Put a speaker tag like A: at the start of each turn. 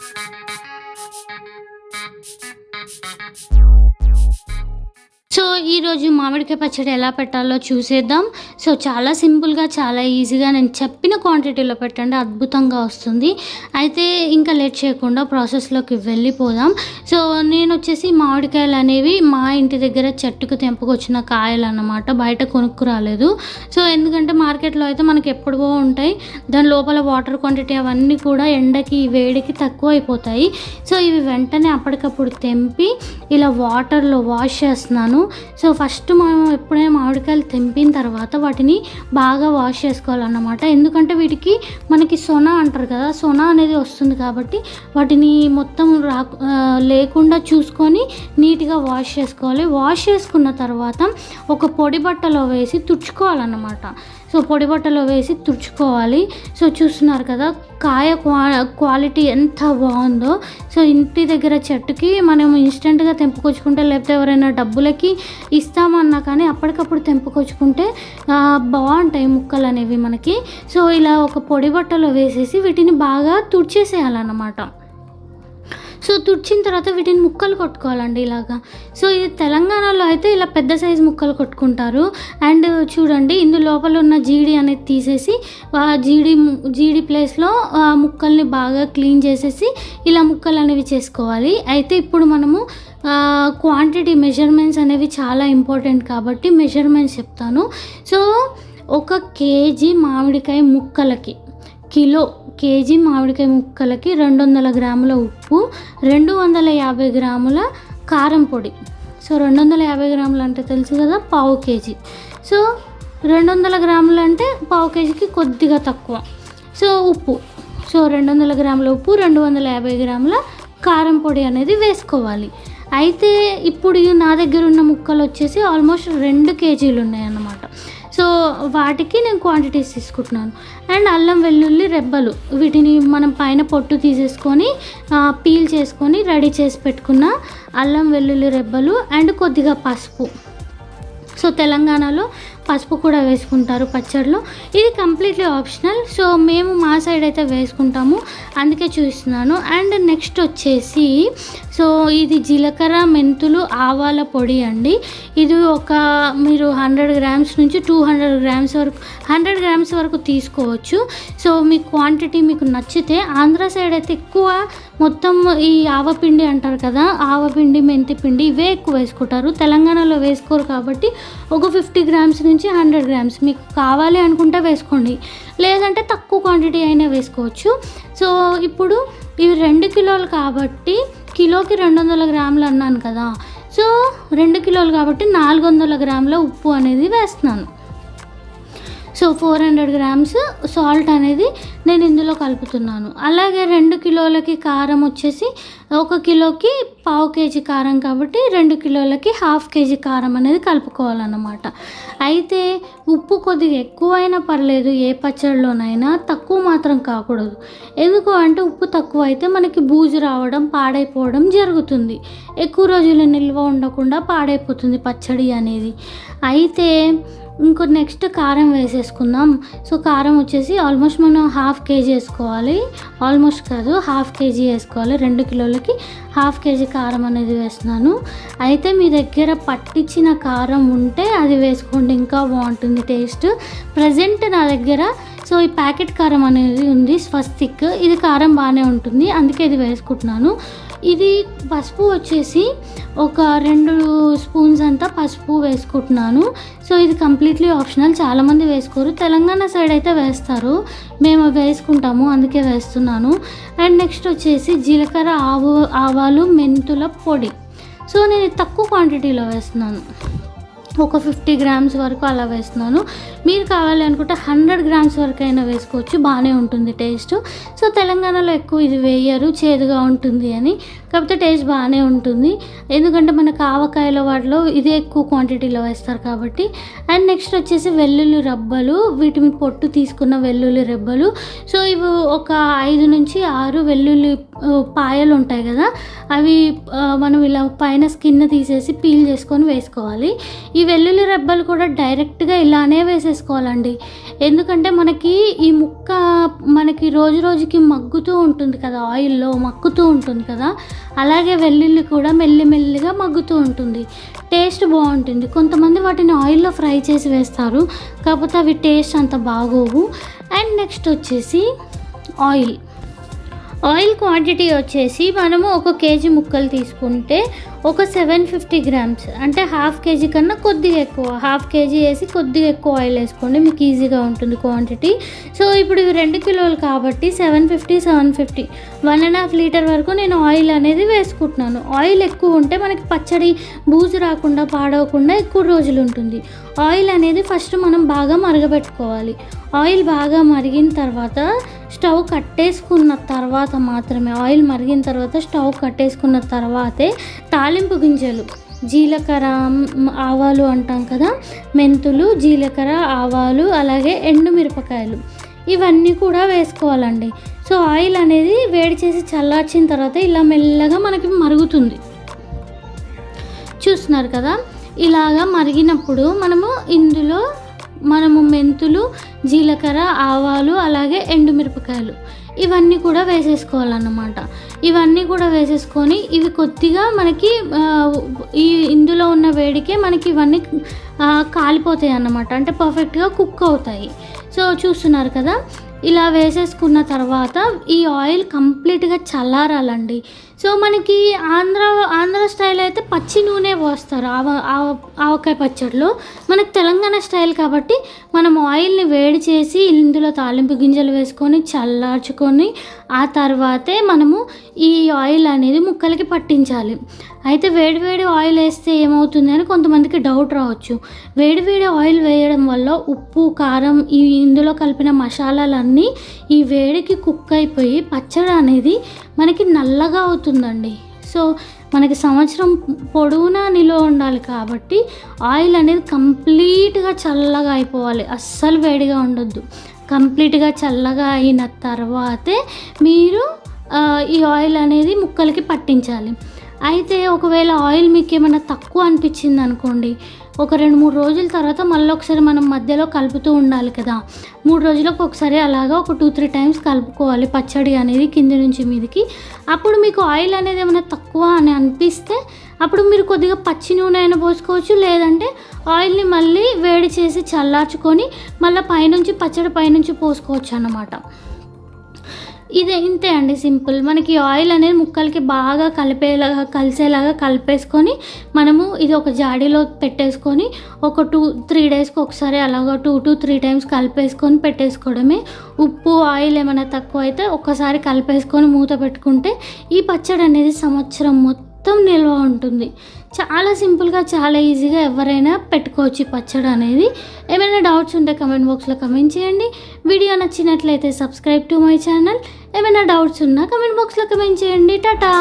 A: Thank you. So ఈరోజు మామిడికాయ పచ్చడి ఎలా పెట్టాలో చూసేద్దాం. సో చాలా సింపుల్గా చాలా ఈజీగా నేను చెప్పిన క్వాంటిటీలో పెట్టండి అద్భుతంగా వస్తుంది. అయితే ఇంకా లేట్ చేయకుండా ప్రాసెస్లోకి వెళ్ళిపోదాం. సో నేను వచ్చేసి మామిడికాయలు అనేవి మా ఇంటి దగ్గర చెట్టుకు తెంపుకొచ్చిన కాయలు అన్నమాట బయట కొనుక్కు రాలేదు. సో ఎందుకంటే మార్కెట్లో అయితే మనకి ఎప్పుడో ఉంటాయి. దాని లోపల వాటర్ క్వాంటిటీ అవన్నీ కూడా ఎండకి వేడికి తక్కువ అయిపోతాయి. సో ఇవి వెంటనే అప్పటికప్పుడు తెంపి ఇలా వాటర్లో వాష్ చేస్తున్నాను. సో ఫస్ట్ మనం ఎప్పుడైనా మామిడికాయలు తెంపిన తర్వాత వాటిని బాగా వాష్ చేసుకోవాలన్నమాట. ఎందుకంటే వీటికి మనకి సొన అంటారు కదా సొన అనేది వస్తుంది కాబట్టి వాటిని మొత్తం రా లేకుండా చూసుకొని నీట్గా వాష్ చేసుకోవాలి. వాష్ చేసుకున్న తర్వాత ఒక పొడి బట్టలో వేసి తుడుచుకోవాలన్నమాట. సో పొడి బట్టలో వేసి తుడుచుకోవాలి. సో చూస్తున్నారు కదా కాయ క్వా క్వాలిటీ ఎంత బాగుందో. సో ఇంటి దగ్గర చెట్టుకి మనం ఇన్స్టెంట్గా తెంపుకొచ్చుకుంటే లేకపోతే ఎవరైనా డబ్బులకి ఇస్తామన్నా కానీ అప్పటికప్పుడు తెంపుకొచ్చుకుంటే బాగుంటాయి ముక్కలు అనేవి మనకి. సో ఇలా ఒక పొడి బట్టలో వేసేసి వీటిని బాగా తుడిచేసేయాలన్నమాట. సో తుడిచిన తర్వాత వీటిని ముక్కలు కొట్టుకోవాలండి ఇలాగా. సో ఇది తెలంగాణలో అయితే ఇలా పెద్ద సైజు ముక్కలు కొట్టుకుంటారు. అండ్ చూడండి ఇందు లోపల ఉన్న జీడి అనేది తీసేసి ఆ జీడి జీడి ప్లేస్లో ఆ ముక్కల్ని బాగా క్లీన్ చేసేసి ఇలా ముక్కలు అనేవి చేసుకోవాలి. అయితే ఇప్పుడు మనము క్వాంటిటీ మెజర్మెంట్స్ అనేవి చాలా ఇంపార్టెంట్ కాబట్టి మెజర్మెంట్స్ చెప్తాను. సో ఒక కేజీ మామిడికాయ ముక్కలకి కిలో కేజీ మామిడికాయ ముక్కలకి రెండు వందల గ్రాముల ఉప్పు రెండు వందల యాభై గ్రాముల కారం పొడి. సో రెండు వందల యాభై గ్రాములు అంటే తెలుసు కదా పావు కేజీ. సో రెండు వందల గ్రాములు అంటే పావు కేజీకి కొద్దిగా తక్కువ. సో ఉప్పు. సో రెండు వందల గ్రాముల ఉప్పు రెండు వందల యాభై గ్రాముల కారం పొడి అనేది వేసుకోవాలి. అయితే ఇప్పుడు నా దగ్గర ఉన్న ముక్కలు వచ్చేసి ఆల్మోస్ట్ రెండు కేజీలు ఉన్నాయన్నమాట. సో వాటికి నేను క్వాంటిటీస్ తీసుకుంటున్నాను. అండ్ అల్లం వెల్లుల్లి రెబ్బలు వీటిని మనం పైన పొట్టు తీసేసుకొని పీల్ చేసుకొని రెడీ చేసి పెట్టుకున్న అల్లం వెల్లుల్లి రెబ్బలు అండ్ కొద్దిగా పసుపు. సో తెలంగాణలో పసుపు కూడా వేసుకుంటారు పచ్చడిలో ఇది కంప్లీట్లీ ఆప్షనల్ సో మేము మా సైడ్ అయితే వేసుకుంటాము. అందుకే చూస్తున్నాను. అండ్ నెక్స్ట్ వచ్చేసి సో ఇది జీలకర్ర మెంతులు ఆవాల పొడి అండి. ఇది ఒక మీరు హండ్రెడ్ గ్రామ్స్ నుంచి టూ హండ్రెడ్ గ్రామ్స్ వరకు హండ్రెడ్ గ్రామ్స్ వరకు తీసుకోవచ్చు. సో మీ క్వాంటిటీ మీకు నచ్చితే ఆంధ్ర సైడ్ అయితే ఎక్కువ మొత్తం ఈ ఆవపిండి అంటారు కదా ఆవపిండి మెంతి పిండి ఇవే ఎక్కువ వేసుకుంటారు. తెలంగాణలో వేసుకోరు కాబట్టి ఒక ఫిఫ్టీ గ్రామ్స్ నుంచి హండ్రెడ్ గ్రామ్స్ మీకు కావాలి అనుకుంటే వేసుకోండి. లేదంటే తక్కువ క్వాంటిటీ అయినా వేసుకోవచ్చు. సో ఇప్పుడు ఇవి రెండు కిలోలు కాబట్టి కిలోకి రెండు వందల గ్రాములు అన్నాను కదా. సో రెండు కిలోలు కాబట్టి నాలుగు వందల గ్రాముల ఉప్పు అనేది వేస్తున్నాను. So four hundred grams salt అనేది నేను ఇందులో కలుపుతున్నాను. అలాగే రెండు కిలోలకి కారం వచ్చేసి ఒక కిలోకి పావు కేజీ కారం కాబట్టి రెండు కిలోలకి హాఫ్ కేజీ కారం అనేది కలుపుకోవాలన్నమాట. అయితే ఉప్పు కొద్దిగా ఎక్కువైనా పర్లేదు ఏ పచ్చడిలోనైనా తక్కువ మాత్రం కాకూడదు. ఎందుకు అంటే ఉప్పు తక్కువ అయితే మనకి బూజు రావడం పాడైపోవడం జరుగుతుంది. ఎక్కువ రోజులు నిల్వ ఉండకుండా పాడైపోతుంది పచ్చడి అనేది. అయితే ఇంకో నెక్స్ట్ కారం వేసేసుకుందాం. సో కారం వచ్చేసి ఆల్మోస్ట్ మనం హాఫ్ కేజీ వేసుకోవాలి. ఆల్మోస్ట్ కాదు హాఫ్ కేజీ వేసుకోవాలి. రెండు కిలోలకి హాఫ్ కేజీ కారం అనేది వేస్తున్నాను. అయితే మీ దగ్గర పట్టించిన కారం ఉంటే అది వేసుకోండి ఇంకా బాగుంటుంది టేస్ట్. ప్రజెంట్ నా దగ్గర సో ఈ ప్యాకెట్ కారం అనేది ఉంది స్వస్తిక్. ఇది కారం బాగానే ఉంటుంది అందుకే ఇది వేసుకుంటున్నాను. ఇది పసుపు వచ్చేసి ఒక రెండు స్పూన్స్ అంతా పసుపు వేసుకుంటున్నాను. సో ఇది కంప్లీట్లీ ఆప్షనల్. చాలామంది వేసుకోరు. తెలంగాణ సైడ్ అయితే వేస్తారు. మేము వేసుకుంటాము. అందుకే వేస్తున్నాను. అండ్ నెక్స్ట్ వచ్చేసి జీలకర్ర ఆవు ఆవాలు మెంతుల పొడి. సో నేను తక్కువ క్వాంటిటీలో వేస్తున్నాను. ఒక ఫిఫ్టీ గ్రామ్స్ వరకు అలా వేస్తున్నాను. మీరు కావాలి అనుకుంటే హండ్రెడ్ గ్రామ్స్ వరకు అయినా వేసుకోవచ్చు. బాగానే ఉంటుంది టేస్ట్. సో తెలంగాణలో ఎక్కువ ఇది వేయరు. చేదుగా ఉంటుంది అని. కాకపోతే టేస్ట్ బాగానే ఉంటుంది. ఎందుకంటే మనకు ఆవకాయల వాటిలో ఇదే ఎక్కువ క్వాంటిటీలో వేస్తారు కాబట్టి. అండ్ నెక్స్ట్ వచ్చేసి వెల్లుల్లి రబ్బలు. వీటిని పొట్టు తీసుకున్న వెల్లుల్లి రబ్బలు. సో ఇవి ఒక ఐదు నుంచి ఆరు వెల్లుల్లి పాయలు ఉంటాయి కదా అవి మనం ఇలా పైన స్కిన్ తీసేసి పీల్ చేసుకొని వేసుకోవాలి. ఈ వెల్లుల్లి రెబ్బలు కూడా డైరెక్ట్గా ఇలానే వేసేసుకోవాలండి. ఎందుకంటే మనకి ఈ ముక్క మనకి రోజు రోజుకి మగ్గుతూ ఉంటుంది కదా ఆయిల్లో మక్కుతూ ఉంటుంది కదా అలాగే వెల్లుల్లి కూడా మెల్లిమెల్లిగా మగ్గుతూ ఉంటుంది. టేస్ట్ బాగుంటుంది. కొంతమంది వాటిని ఆయిల్లో ఫ్రై చేసి వేస్తారు కాకపోతే అవి టేస్ట్ అంత బాగోవు. అండ్ నెక్స్ట్ వచ్చేసి ఆయిల్. ఆయిల్ క్వాంటిటీ వచ్చేసి మనము ఒక కేజీ ముక్కలు తీసుకుంటే ఒక సెవెన్ ఫిఫ్టీ గ్రామ్స్. అంటే హాఫ్ కేజీ కన్నా కొద్దిగా ఎక్కువ. హాఫ్ కేజీ వేసి కొద్దిగా ఎక్కువ ఆయిల్ వేసుకోండి. మీకు ఈజీగా ఉంటుంది క్వాంటిటీ. సో ఇప్పుడు ఇవి రెండు కిలోలు కాబట్టి seven fifty seven fifty. One and half litre వరకు నేను ఆయిల్ అనేది వేసుకుంటున్నాను. ఆయిల్ ఎక్కువ ఉంటే మనకి పచ్చడి బూజు రాకుండా పాడవకుండా ఎక్కువ రోజులు ఉంటుంది. ఆయిల్ అనేది ఫస్ట్ మనం బాగా మరగబెట్టుకోవాలి. ఆయిల్ బాగా మరిగిన తర్వాత స్టవ్ కట్టేసుకున్న తర్వాత మాత్రమే ఆయిల్ మరిగిన తర్వాత స్టవ్ కట్టేసుకున్న తర్వాతే తాలింపు గింజలు. జీలకర్ర ఆవాలు అంటాం కదా మెంతులు జీలకర్ర ఆవాలు అలాగే ఎండుమిరపకాయలు ఇవన్నీ కూడా వేసుకోవాలండి. సో ఆయిల్ అనేది వేడి చేసి చల్లార్చిన తర్వాత ఇలా మెల్లగా మనకి మరుగుతుంది. చూస్తున్నారు కదా? ఇలాగా మరిగినప్పుడు మనము ఇందులో మనము మెంతులు జీలకర్ర ఆవాలు అలాగే ఎండుమిరపకాయలు ఇవన్నీ కూడా వేసేసుకోవాలన్నమాట. ఇవన్నీ కూడా వేసేసుకొని ఇవి కొద్దిగా మనకి ఈ ఇందులో ఉన్న వేడికే మనకి ఇవన్నీ కాలిపోతాయి అన్నమాట. అంటే పర్ఫెక్ట్గా కుక్ అవుతాయి. సో చూస్తున్నారు కదా? ఇలా వేసేసుకున్న తర్వాత ఈ ఆయిల్ కంప్లీట్గా చల్లారాలండి. సో మనకి ఆంధ్ర ఆంధ్ర స్టైల్ అయితే పచ్చి నూనె పోస్తారు. ఆవ ఆవ ఆవకాయ పచ్చడిలో మనకి తెలంగాణ స్టైల్ కాబట్టి మనం ఆయిల్ని వేడి చేసి ఇందులో తాలింపు గింజలు వేసుకొని చల్లార్చుకొని ఆ తర్వాతే మనము ఈ ఆయిల్ అనేది ముక్కలకి పట్టించాలి. అయితే వేడి వేడి ఆయిల్ వేస్తే ఏమవుతుంది అని కొంతమందికి డౌట్ రావచ్చు. వేడి వేడి ఆయిల్ వేయడం వల్ల ఉప్పు కారం ఈ ఇందులో కలిపిన మసాలాలన్నీ ఈ వేడికి కుక్ అయిపోయి పచ్చడి అనేది మనకి నల్లగా అవుతుంది. అవుతుందండి సో మనకి సంవత్సరం పొడవునా నిలువ ఉండాలి కాబట్టి ఆయిల్ అనేది కంప్లీట్గా చల్లగా అయిపోవాలి. అస్సలు వేడిగా ఉండొద్దు. కంప్లీట్గా చల్లగా అయిన తర్వాతే మీరు ఈ ఆయిల్ అనేది ముక్కలకి పట్టించాలి. అయితే ఒకవేళ ఆయిల్ మీకు ఏమైనా తక్కువ అనిపించింది అనుకోండి ఒక రెండు మూడు రోజుల తర్వాత మళ్ళీ ఒకసారి మనం మధ్యలో కలుపుతూ ఉండాలి కదా. మూడు రోజులకు ఒకసారి అలాగా ఒక టూ త్రీ టైమ్స్ కలుపుకోవాలి పచ్చడి అనేది కింది నుంచి మీదకి. అప్పుడు మీకు ఆయిల్ అనేది ఏమైనా తక్కువ అని అనిపిస్తే అప్పుడు మీరు కొద్దిగా పచ్చి నూనె అయినా పోసుకోవచ్చు లేదంటే ఆయిల్ని మళ్ళీ వేడి చేసి చల్లార్చుకొని మళ్ళీ పైనుంచి పచ్చడి పైనుంచి పోసుకోవచ్చు అన్నమాట. ఇది ఇంతే అండి సింపుల్. మనకి ఆయిల్ అనేది ముక్కలకి బాగా కలిపేలాగా కలిసేలాగా కలిపేసుకొని మనము ఇది ఒక జాడీలో పెట్టేసుకొని ఒక టూ త్రీ డేస్కి ఒకసారి అలాగా టూ టు త్రీ టైమ్స్ కలిపేసుకొని పెట్టేసుకోవడమే. ఉప్పు ఆయిల్ ఏమైనా తక్కువ అయితే ఒక్కసారి కలిపేసుకొని మూత పెట్టుకుంటే ఈ పచ్చడి అనేది సంవత్సరం మొత్తం నిల్వ ఉంటుంది. చాలా సింపుల్గా చాలా ఈజీగా ఎవరైనా పెట్టుకోవచ్చు పచ్చడి అనేది. ఏమైనా డౌట్స్ ఉంటే కమెంట్ బాక్స్లో కమెంట్ చేయండి. వీడియో నచ్చినట్లయితే సబ్స్క్రైబ్ టు మై ఛానల్. ఏమైనా డౌట్స్ ఉన్నా కమెంట్ బాక్స్లో కమెంట్ చేయండి. టాటా!